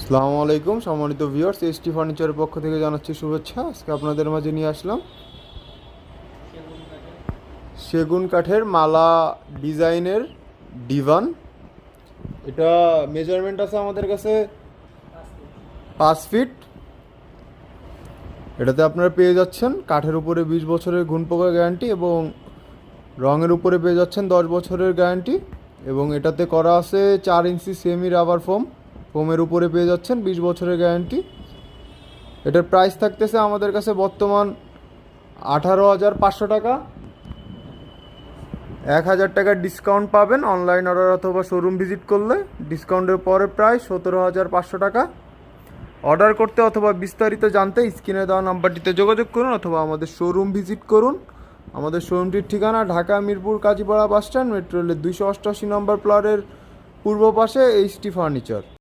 আসসালামু আলাইকুম, সম্মানিত ভিউয়ার্স এসটি ফার্নিচারের পক্ষ থেকে জানাচ্ছি শুভেচ্ছা। আজকে আপনাদের মাঝে নিয়ে আসলাম সেগুন কাঠের মালা ডিজাইনের ডিভান। এটা মেজারমেন্ট আছে আমাদের কাছে পাঁচ ফিট এটাতে আপনারা পেয়ে যাচ্ছেন কাঠের উপরে বিশ বছরের ঘুণ পোকা গ্যারান্টি এবং রঙের উপরে পেয়ে যাচ্ছেন দশ বছরের গ্যারান্টি এবং এটাতে করা আছে চার ইঞ্চি সেমি রাবার ফোম ফোমের উপরে পেয়ে যাচ্ছেন, বিশ বছরের গ্যারান্টি এটার প্রাইস থাকতেছে আমাদের কাছে বর্তমান আঠারো হাজার পাঁচশো টাকা। এক হাজার টাকার ডিসকাউন্ট পাবেন অনলাইন অর্ডার অথবা শোরুম ভিজিট করলে। ডিসকাউন্টের পরে প্রায় সতেরো হাজার পাঁচশো টাকা। অর্ডার করতে অথবা বিস্তারিত জানতে স্ক্রিনে দেওয়া নাম্বারটিতে যোগাযোগ করুন অথবা আমাদের শোরুম ভিজিট করুন। আমাদের শোরুমটির ঠিকানা Dhaka, Mirpur, Kazipara bus stand, metro রেলের দুইশো অষ্টআশি নম্বর প্লটের পূর্ব পাশে এইচটি ফার্নিচার